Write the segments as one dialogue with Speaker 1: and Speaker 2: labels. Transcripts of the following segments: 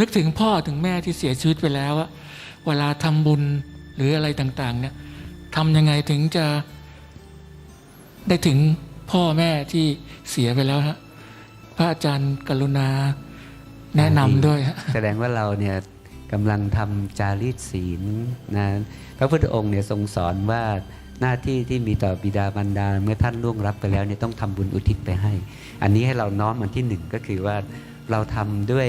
Speaker 1: นึกถึงพ่อถึงแม่ที่เสียชีวิตไปแล้วอะเวลาทำบุญหรืออะไรต่างๆเนี่ยทำยังไงถึงจะได้ถึงพ่อแม่ที่เสียไปแล้วฮะพระอาจารย์กรุณาแนะนำด้วยฮะ
Speaker 2: แสดงว่าเราเนี่ยกำลังทำจารีตศีลนะพระพุทธองค์เนี่ยทรงสอนว่าหน้าที่ที่มีต่อบิดามารดาเมื่อท่านล่วงรับไปแล้วเนี่ยต้องทำบุญอุทิศไปให้ อันนี้ให้เราน้อมมันที่หนึ่งก็คือว่าเราทำด้วย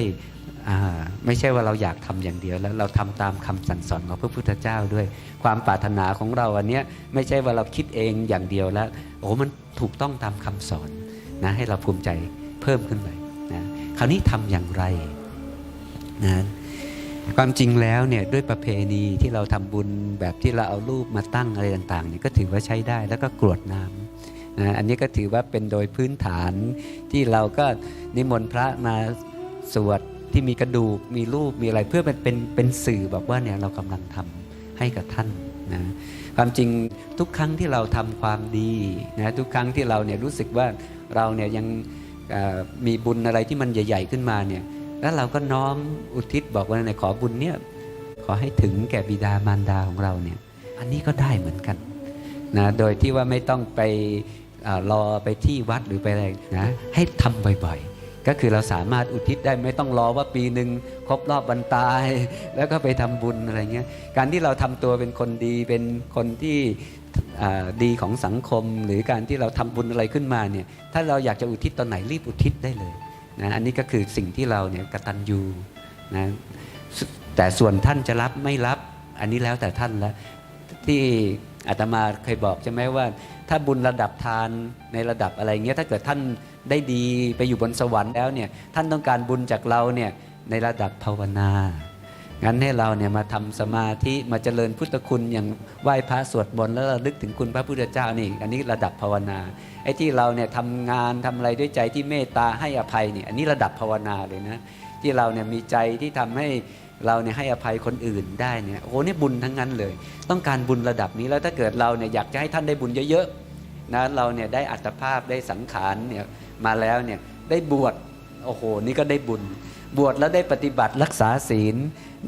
Speaker 2: ไม่ใช่ว่าเราอยากทำอย่างเดียวแล้วเราทำตามคำสั่งสอนของพระพุทธเจ้าด้วย ความปรารถนาของเราอันเนี้ยไม่ใช่ว่าเราคิดเองอย่างเดียวแล้วโอ้มันถูกต้องตามคำสอนนะให้เราภูมิใจเพิ่มขึ้นไปนะคราวนี้ทำอย่างไรนะความจริงแล้วเนี่ยด้วยประเพณีที่เราทำบุญแบบที่เราเอารูปมาตั้งอะไรต่างๆเนี่ยก็ถือว่าใช้ได้แล้วก็กรวดน้ำนะอันนี้ก็ถือว่าเป็นโดยพื้นฐานที่เราก็นิมนต์พระมาสวด ที่มีกระดูกมีรูปมีอะไรเพื่อเป็นเป็นเป็นสื่อบอกว่าเนี่ยเรากำลังทำให้กับท่านนะความจริงทุกครั้งที่เราทำความดีนะทุกครั้งที่เราเนี่ยรู้สึกว่าเราเนี่ยยังมีบุญอะไรที่มันใหญ่ ๆขึ้นมาเนี่ยแล้วเราก็น้อมอุทิศบอกว่าในยขอบุญเนี่ยขอให้ถึงแก่บิดามารดาของเราเนี่ยอันนี้ก็ได้เหมือนกันนะโดยที่ว่าไม่ต้องไปอรอไปที่วัดหรือไปอะไรนะให้ทำบ่อยๆ ก็คือเราสามารถอุทิศได้ไม่ต้องรอว่าปีหนึ่งครบรอบวันตาย แล้วก็ไปทำบุญอะไรเงี้ยการที่เราทำตัวเป็นคนดีเป็นคนที่ดีของสังคม หรือการที่เราทำบุญอะไรขึ้นมาเนี่ยถ้าเราอยากจะอุทิศตอนไหนรีบอุทิศได้เลยนะอันนี้ก็คือสิ่งที่เราเนี่ยกตัญญูนะแต่ส่วนท่านจะรับไม่รับอันนี้แล้วแต่ท่านล้วที่ อาตมาเคยบอกใช่ไหมว่า ถ้าบุญระดับทานในระดับอะไรเงี้ยถ้าเกิดท่านได้ดีไปอยู่บนสวรรค์แล้วเนี่ยท่านต้องการบุญจากเราเนี่ยในระดับภาวนา งั้นให้เราเนี่ยมาทำสมาธิมาเจริญพุทธคุณอย่างไหว้พระสวดมนต์แล้วระลึกถึงคุณพระพุทธเจ้านี่ อันนี้ระดับภาวนาไอ้ที่เราเนี่ยทำงานทำอะไรด้วยใจที่เมตตาให้อภัยเนี่ยอันนี้ระดับภาวนาเลยนะที่เราเนี่ยมีใจที่ทำให้เราเนี่ยให้อภัยคนอื่นได้เนี่ยโอ้โหนี่บุญทั้งนั้นเลย ต้องการบุญระดับนี้แล้วถ้าเกิดเราเนี่ยอยากจะให้ท่านได้บุญเยอะๆนะเราเนี่ยได้อัตภาพได้สังขารเนี่ยมาแล้วเนี่ยได้บวช โอ้โห นี่ก็ได้บุญ บวชแล้วได้ปฏิบัติรักษาศีล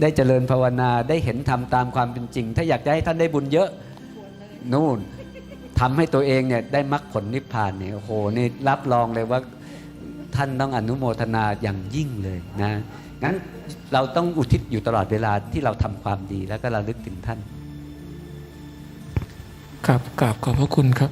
Speaker 2: ได้เจริญภาวนาได้เห็นธรรมตามความเป็นจริง ถ้าอยากจะให้ท่านได้บุญเยอะนู่นทำให้ตัวเองเนี่ยได้มรรคผลนิพพานเนี่ยโอ้โหนี่รับรองเลยว่าท่านต้องอนุโมทนาอย่างยิ่งเลยนะงั้นเราต้องอุทิศอยู่ตลอดเวลาที่เราทำความดีแล้วก็ระลึกถึงท่าน
Speaker 1: ครับกราบขอบพระคุณครับ